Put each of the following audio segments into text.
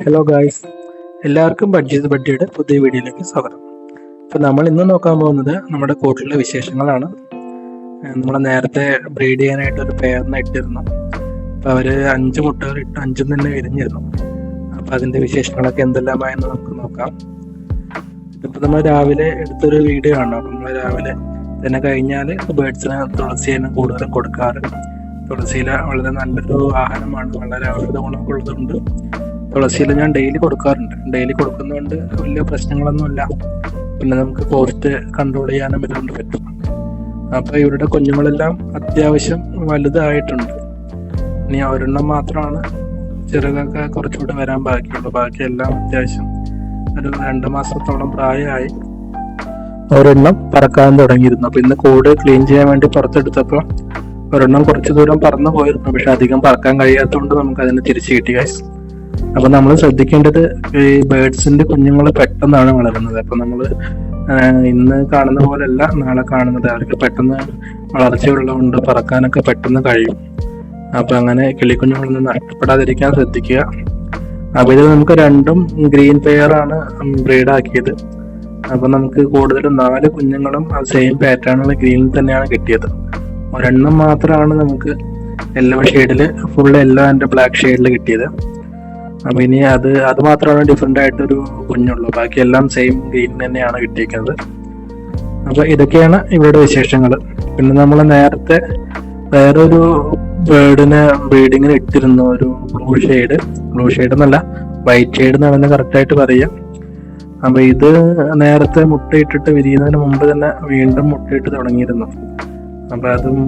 Hello guys എല്ലാവർക്കും budget ബഡ്ഡിയുടെ പുതിയ വീഡിയോയിലേക്ക് സ്വാഗതം. അപ്പോൾ നമ്മൾ ഇന്ന് നോക്കാൻ പോകുന്നത് നമ്മുടെ കൂട്ടിലെ വിശേഷങ്ങളാണ്. നമ്മൾ നേരത്തെ ബ്രീഡ് ചെയ്യാനായിട്ട് ഒരു പെയറിനെ ഇട്ടിരുന്നു. അപ്പോൾ അവർ അഞ്ച് മുട്ടകൾ ഇട്ട് അഞ്ചും തന്നെ വിരിഞ്ഞിരുന്നു. അപ്പോൾ അതിന്റെ വിശേഷങ്ങളൊക്കെ എന്തെല്ലാമായെന്ന് നമുക്ക് നോക്കാം. ഇതിപ്പോൾ നമ്മൾ രാവിലെ എടുത്തൊരു വീഡിയോ ആണ്. അപ്പോൾ നമ്മൾ രാവിലെ തന്നെ കഴിഞ്ഞാൽ ബേഡ്സിന് തുളസിയാണ് കൂടുതലും കൊടുക്കാറ്. തുളസിയില വളരെ നല്ലൊരു ആഹാരമാണ്. വളരെ ഔഷധ ഗുണമൊക്കെ ഉള്ളതുകൊണ്ട് തുളസിയില ഞാൻ ഡെയിലി കൊടുക്കാറുണ്ട്. ഡെയിലി കൊടുക്കുന്നതുകൊണ്ട് വലിയ പ്രശ്നങ്ങളൊന്നുമില്ല. പിന്നെ നമുക്ക് കോസ്റ്റ് കൺട്രോൾ ചെയ്യാനും ഇതുകൊണ്ട് പറ്റും. അപ്പൊ ഇവരുടെ കുഞ്ഞുങ്ങളെല്ലാം അത്യാവശ്യം വലുതായിട്ടുണ്ട്. ഇനി ഒരെണ്ണം മാത്രമാണ് ചെറുതൊക്കെ കുറച്ചുകൂടെ വരാൻ ബാക്കിയുള്ളൂ. ബാക്കിയെല്ലാം അത്യാവശ്യം ഒരു രണ്ട് മാസത്തോളം പ്രായമായി. ഒരെണ്ണം പറക്കാൻ തുടങ്ങിയിരുന്നു. അപ്പൊ ഇന്ന് കൂട് ക്ലീൻ ചെയ്യാൻ വേണ്ടി പുറത്തെടുത്തപ്പോൾ ഒരെണ്ണം കുറച്ചു ദൂരം പറന്നു പോയിരുന്നു. പക്ഷെ അധികം പറക്കാൻ കഴിയാത്തതുകൊണ്ട് നമുക്ക് അതിനെ തിരിച്ചു കിട്ടി ഗൈസ് അപ്പൊ നമ്മൾ ശ്രദ്ധിക്കേണ്ടത് ഈ ബേഡ്സിന്റെ കുഞ്ഞുങ്ങൾ പെട്ടെന്നാണ് വളരുന്നത്. അപ്പൊ നമ്മൾ ഇന്ന് കാണുന്ന പോലെയല്ല നാളെ കാണുന്നത്. അവർക്ക് പെട്ടെന്ന് വളർച്ചയുള്ളതുകൊണ്ട് പറക്കാനൊക്കെ പെട്ടെന്ന് കഴിയും. അപ്പൊ അങ്ങനെ കിളിക്കുഞ്ഞുങ്ങളൊന്നും നഷ്ടപ്പെടാതിരിക്കാൻ ശ്രദ്ധിക്കുക. അപ്പൊ ഇത് നമുക്ക് രണ്ടും ഗ്രീൻ പെയറാണ് ബ്രീഡ് ആക്കിയത്. അപ്പൊ നമുക്ക് കൂടുതലും നാല് കുഞ്ഞുങ്ങളും സെയിം പാറ്റേണുള്ള ഗ്രീനിൽ തന്നെയാണ് കിട്ടിയത്. ഒരെണ്ണം മാത്രമാണ് നമുക്ക് യെല്ലോ ഷെയ്ഡിൽ ഫുൾ യെല്ലോ ആൻഡ് ബ്ലാക്ക് ഷെയ്ഡിൽ കിട്ടിയത്. അപ്പൊ ഇനി അത് അത് മാത്രമാണ് ഡിഫറെന്റ് ആയിട്ടൊരു കുഞ്ഞുള്ളൂ. ബാക്കി എല്ലാം സെയിം ഗ്രീൻ തന്നെയാണ് കിട്ടിയിരിക്കുന്നത് അപ്പൊ ഇതൊക്കെയാണ് ഇവരുടെ വിശേഷങ്ങൾ പിന്നെ നമ്മൾ നേരത്തെ വേറൊരു ബേർഡിനെ ബ്രീഡിങ്ങിന് ഇട്ടിരുന്നു ഒരു ബ്ലൂ ഷെയ്ഡ് ബ്ലൂ ഷെയ്ഡ് എന്നല്ല വൈറ്റ് ഷെയ്ഡ് എന്നാണ് തന്നെ കറക്റ്റ് ആയിട്ട് പറയാം. അപ്പൊ ഇത് നേരത്തെ മുട്ടയിട്ടിട്ട് വിരിയുന്നതിന് മുമ്പ് തന്നെ വീണ്ടും മുട്ടയിട്ട് തുടങ്ങിയിരുന്നു. അപ്പൊ അതും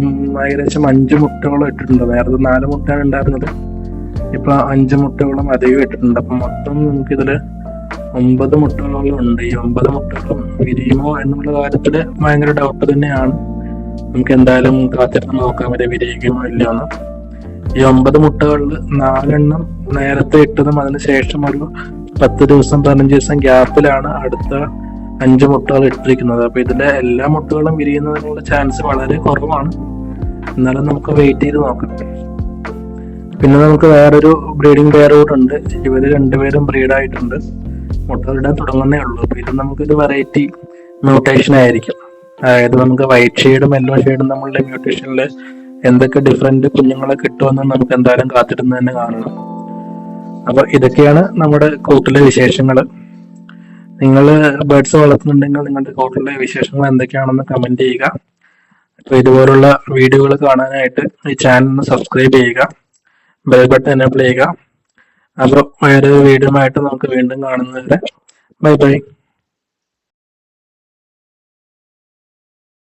ഏകദേശം അഞ്ച് മുട്ടകളും ഇട്ടിട്ടുണ്ട്. നേരത്തെ നാല് മുട്ടയാണ് ഉണ്ടായിരുന്നത്. ഇപ്പൊ അഞ്ച് മുട്ടകളും അധികം ഇട്ടിട്ടുണ്ട്. അപ്പൊ മൊത്തം നമുക്ക് ഇതിൽ ഒമ്പത് മുട്ടകളോളം ഉണ്ട്. ഈ ഒമ്പത് മുട്ടകളും വിരിയുമോ എന്നുള്ള കാര്യത്തിൽ ഭയങ്കര ഡൗട്ട് തന്നെയാണ്. നമുക്ക് എന്തായാലും കാത്തിരുന്ന് നോക്കാം ഇത് വിരിയിക്കുമോ ഇല്ലയോ എന്ന് ഈ ഒമ്പത് മുട്ടകളിൽ നാലെണ്ണം നേരത്തെ ഇട്ടതും അതിന് ശേഷം ഒരു പത്ത് ദിവസം പതിനഞ്ച് ദിവസം ഗ്യാപ്പിലാണ് അടുത്ത അഞ്ച് മുട്ടകൾ ഇട്ടിരിക്കുന്നത്. അപ്പൊ ഇതിലെ എല്ലാ മുട്ടകളും വിരിയുന്നതിനുള്ള ചാൻസ് വളരെ കുറവാണ്. എന്നാലും നമുക്ക് വെയിറ്റ് ചെയ്ത് നോക്കാം. പിന്നെ നമുക്ക് വേറൊരു ബ്രീഡിംഗ് പെയർ കൂടെ ഉണ്ട്. ഇവർ രണ്ടുപേരും ബ്രീഡായിട്ടുണ്ട് മുട്ടകളിടാൻ തുടങ്ങുന്നേ ഉള്ളൂ. അപ്പൊ ഇത് നമുക്കൊരു വെറൈറ്റി മ്യൂട്ടേഷൻ ആയിരിക്കും. അതായത് നമുക്ക് വൈറ്റ് ഷെയ്ഡും യെല്ലോ ഷെയ്ഡും നമ്മളുടെ മ്യൂട്ടേഷനിൽ എന്തൊക്കെ ഡിഫറെന്റ് കുഞ്ഞുങ്ങളെ കിട്ടുമെന്ന് നമുക്ക് എന്തായാലും കാത്തിരുന്ന് തന്നെ കാണണം. അപ്പോൾ ഇതൊക്കെയാണ് നമ്മുടെ കൂട്ടിലെ വിശേഷങ്ങൾ നിങ്ങൾ ബേർഡ്സ് വളർത്തുന്നുണ്ടെങ്കിൽ നിങ്ങളുടെ കൂട്ടിലെ വിശേഷങ്ങൾ എന്തൊക്കെയാണെന്ന് കമന്റ് ചെയ്യുക. അപ്പൊ ഇതുപോലുള്ള വീഡിയോകൾ കാണാനായിട്ട് ഈ ചാനൽ ഒന്ന് സബ്സ്ക്രൈബ് ചെയ്യുക. ബെൽ ബട്ടൺ എനേബിൾ ചെയ്യുക. അപ്പോൾ വേറെ വീഡിയോ ആയിട്ട് നമുക്ക് വീണ്ടും കാണുന്നവരെ ബൈ ബൈ